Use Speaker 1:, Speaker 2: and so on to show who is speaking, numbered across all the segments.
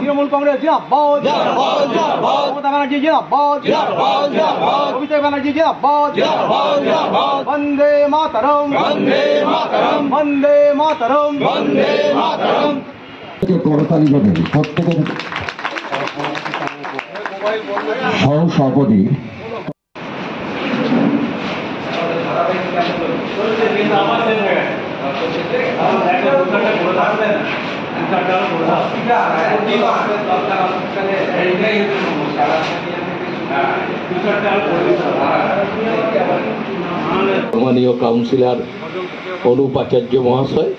Speaker 1: তৃণমূল কংগ্রেস জিন্দাবাদ
Speaker 2: জিন্দাবাদ জিন্দাবাদ
Speaker 1: মমতা ব্যানার্জি জিন্দাবাদ
Speaker 2: জিন্দাবাদ জিন্দাবাদ
Speaker 1: অভিষেক ব্যানার্জি জিন্দাবাদ
Speaker 2: জিন্দাবাদ জিন্দাবাদ
Speaker 1: বন্দে মাতরম।
Speaker 2: বন্দে মাতরম।
Speaker 1: বন্দে মাতরম।
Speaker 2: বন্দে মাতরম।
Speaker 3: করতালি দেবেন প্রত্যেকের সহ
Speaker 4: সম্মানীয় কাউন্সিলর অনুপ আচার্য মহাশয়,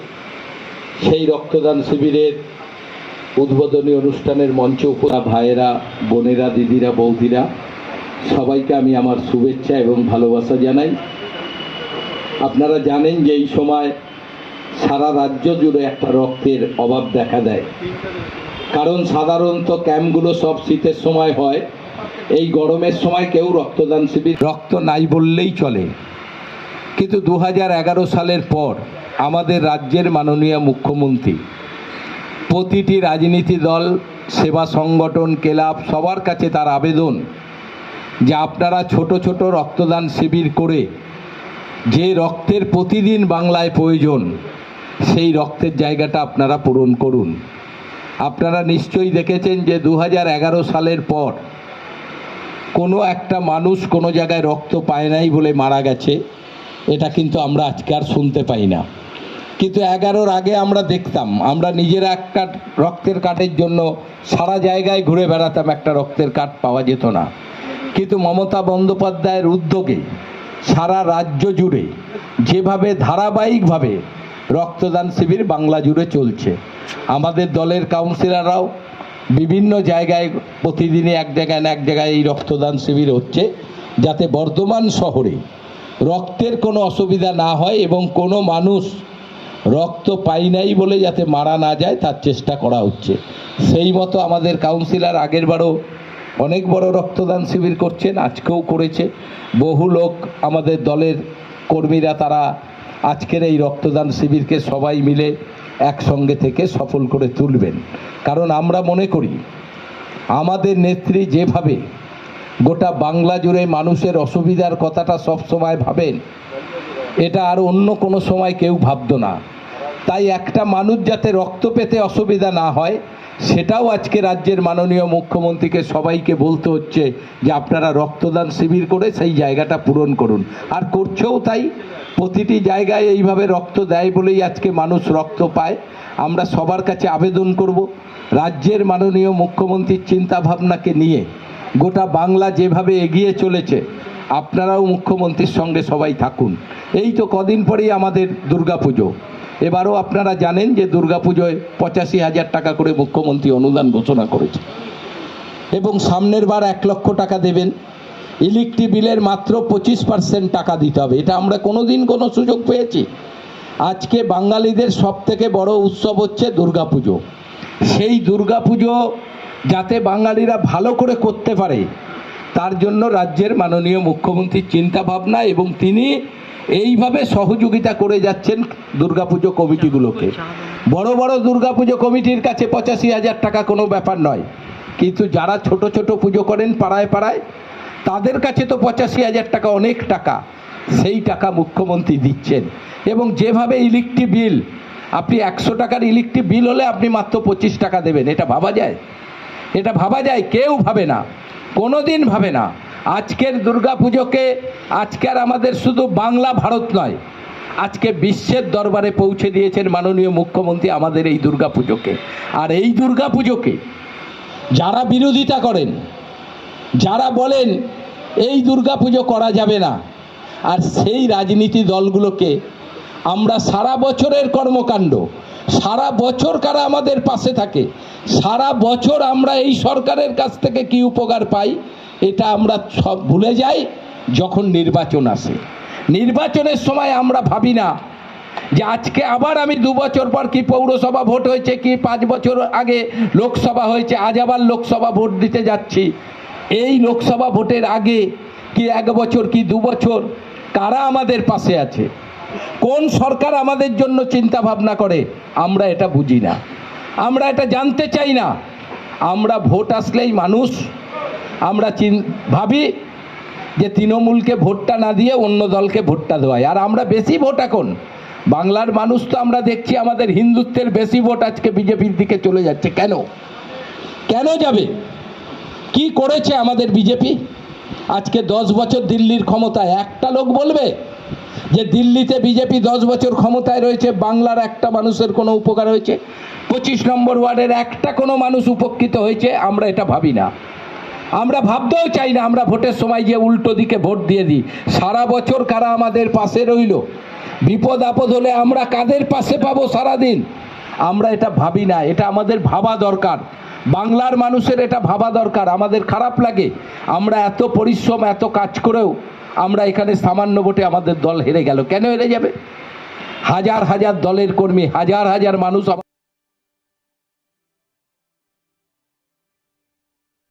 Speaker 4: সেই রক্তদান শিবিরের উদ্বোধনী অনুষ্ঠানের মঞ্চ উপরা ভাইয়েরা, বোনেরা, দিদিরা, বৌদিরা, সবাইকে আমি আমার শুভেচ্ছা এবং ভালোবাসা জানাই। আপনারা জানেন যে এই সময় সারা রাজ্য জুড়ে একটা রক্তের অভাব দেখা দেয়। কারণ সাধারণত ক্যাম্পগুলো সব শীতের সময় হয়। এই গরমের সময় কেউ রক্তদান শিবির, রক্ত নাই বললেই চলে। কিন্তু দু সালের পর আমাদের রাজ্যের মাননীয় মুখ্যমন্ত্রী, প্রতিটি রাজনীতি দল, সেবা সংগঠন, ক্লাব, সবার কাছে তার আবেদন যে আপনারা ছোট ছোট রক্তদান শিবির করে যে রক্তের প্রতিদিন বাংলায় প্রয়োজন সেই রক্তের জায়গাটা আপনারা পূরণ করুন। আপনারা নিশ্চয়ই দেখেছেন যে দু সালের পর কোনো একটা মানুষ কোনো জায়গায় রক্ত পায় নাই বলে মারা গেছে। এটা কিন্তু আমরা আজকে আর শুনতে পাই না। কিন্তু এগারোর আগে আমরা দেখতাম, আমরা নিজেরা একটা রক্তের কার্ডের জন্য সারা জায়গায় ঘুরে বেড়াতাম, একটা রক্তের কার্ড পাওয়া যেত না। কিন্তু মমতা বন্দ্যোপাধ্যায়ের উদ্যোগে সারা রাজ্য জুড়ে যেভাবে ধারাবাহিকভাবে রক্তদান শিবির বাংলা জুড়ে চলছে। আমাদের দলের কাউন্সিলররাও বিভিন্ন জায়গায় প্রতিদিনই এক জায়গায় না এক জায়গায় এই রক্তদান শিবির হচ্ছে, যাতে বর্ধমান শহরে রক্তের কোনো অসুবিধা না হয় এবং কোনো মানুষ রক্ত পাই নাই বলে যাতে মারা না যায়, তার চেষ্টা করা হচ্ছে। সেই মতো আমাদের কাউন্সিলর আগেরবারও অনেক বড় রক্তদান শিবির করছেন, আজকেও করেছে। বহু লোক আমাদের দলের কর্মীরা তারা আজকের এই রক্তদান শিবিরকে সবাই মিলে একসঙ্গে থেকে সফল করে তুলবেন। কারণ আমরা মনে করি, আমাদের নেত্রী যেভাবে গোটা বাংলা জুড়ে মানুষের অসুবিধার কথাটা সব সময় ভাবেন, এটা আর অন্য কোনো সময় কেউ ভাবতো না। তাই একটা মানুষ যাতে রক্ত পেতে অসুবিধা না হয় সেটাও আজকে রাজ্যের মাননীয় মুখ্যমন্ত্রীকে সবাইকে বলতে হচ্ছে যে আপনারা রক্তদান শিবির করে সেই জায়গাটা পূরণ করুন। আর করছেও তাই। প্রতিটি জায়গায় এইভাবে রক্ত দেয় বলেই আজকে মানুষ রক্ত পায়। আমরা সবার কাছে আবেদন করব, রাজ্যের মাননীয় মুখ্যমন্ত্রীর চিন্তাভাবনাকে নিয়ে। গোটা বাংলা যেভাবে এগিয়ে চলেছে, আপনারাও মুখ্যমন্ত্রীর সঙ্গে সবাই থাকুন। এই তো কদিন পরেই আমাদের দুর্গাপুজো। এবারও আপনারা জানেন যে দুর্গাপুজোয় পঁচাশি হাজার টাকা করে মুখ্যমন্ত্রী অনুদান ঘোষণা করেছে। এবং সামনের বার এক লক্ষ টাকা দেবেন। ইলেকট্রিক বিলের মাত্র পঁচিশ পার্সেন্ট টাকা দিতে হবে। এটা আমরা কোনো দিন কোনো সুযোগ পেয়েছি। আজকে বাঙালিদের সব থেকে বড় উৎসব হচ্ছে দুর্গাপুজো। সেই দুর্গাপুজো যাতে বাঙালিরা ভালো করে করতে পারে, তার জন্য রাজ্যের মাননীয় মুখ্যমন্ত্রীর চিন্তা ভাবনা এবং তিনি এইভাবে সহযোগিতা করে যাচ্ছেন দুর্গাপুজো কমিটিগুলোকে। বড় বড় দুর্গাপুজো কমিটির কাছে পঁচাশি হাজার টাকা কোনো ব্যাপার নয়। কিন্তু যারা ছোট ছোট পুজো করেন পাড়ায় পাড়ায়, তাদের কাছে তো পঁচাশি হাজার টাকা অনেক টাকা। সেই টাকা মুখ্যমন্ত্রী দিচ্ছেন। এবং যেভাবে ইলেকট্রিক বিল, আপনি একশো টাকার ইলেকট্রিক বিল হলে আপনি মাত্র পঁচিশ টাকা দেবেন। এটা ভাবা যায়? এটা ভাবা যায়? কেউ ভাবে না। কোনো দিন ভাবে না। আজকের দুর্গাপুজোকে, আজকের আমাদের শুধু বাংলা ভারত নয়, আজকে বিশ্বের দরবারে পৌঁছে দিয়েছেন মাননীয় মুখ্যমন্ত্রী আমাদের এই দুর্গাপুজোকে। আর এই দুর্গাপুজোকে যারা বিরোধিতা করেন, যারা বলেন এই দুর্গাপুজো করা যাবে না, আর সেই রাজনীতি দলগুলোকে আমরা সারা বছরের কর্মকাণ্ড, সারা বছর কারা আমাদের পাশে থাকে, সারা বছর আমরা এই সরকারের কাছ থেকে কি উপকার পাই এটা আমরা সব ভুলে যাই যখন নির্বাচন আসে। নির্বাচনের সময় আমরা ভাবি না যে আজকে আবার আমি দু বছর পর কি পৌরসভা ভোট হয়েছে, কি পাঁচ বছর আগে লোকসভা হয়েছে, আজ আবার লোকসভা ভোট দিতে যাচ্ছি। এই লোকসভা ভোটের আগে কি এক বছর, কি দু বছর, কারা আমাদের পাশে আছে? কোন সরকার আমাদের জন্য চিন্তা ভাবনা করে? আমরা এটা বুঝি না। আমরা এটা জানতে চাই না। আমরা ভোট আসলেই মানুষ আমরা ভাবি যে তৃণমূলকে ভোটটা না দিয়ে অন্য দলকে ভোটটা দেওয়াই। আর আমরা বেশি ভোট এখন। বাংলার মানুষ তো আমরা দেখছি আমাদের হিন্দুত্বের বেশি ভোট আজকে বিজেপির দিকে চলে যাচ্ছে। কেন? কেন যাবে? কি করেছে আমাদের বিজেপি? আজকে দশ বছর দিল্লির ক্ষমতায়। একটা লোক বলবে যে দিল্লিতে বিজেপি দশ বছর ক্ষমতায় রয়েছে, বাংলার একটা মানুষের কোনো উপকার হয়েছে? পঁচিশ নম্বর ওয়ার্ডের একটা কোনো মানুষ উপকৃত হয়েছে? আমরা এটা ভাবি না। আমরা ভাবতেও চাই না আমরা ভোটের সময় যে উল্টো দিকে ভোট দিয়ে দিই। সারা বছর কারা আমাদের পাশে রইল? বিপদ আপদ হলে আমরা কাদের পাশে পাবো সারাদিন? আমরা এটা ভাবি না, এটা আমাদের ভাবা দরকার। বাংলার মানুষের এটা ভাবা দরকার, আমাদের খারাপ লাগে। আমরা এত পরিশ্রম, এত কাজ করেও আমরা এখানে সামান্য ভোটে আমাদের দল হেরে গেল। কেন হেরে যাবে? হাজার হাজার দলের কর্মী, হাজার হাজার মানুষ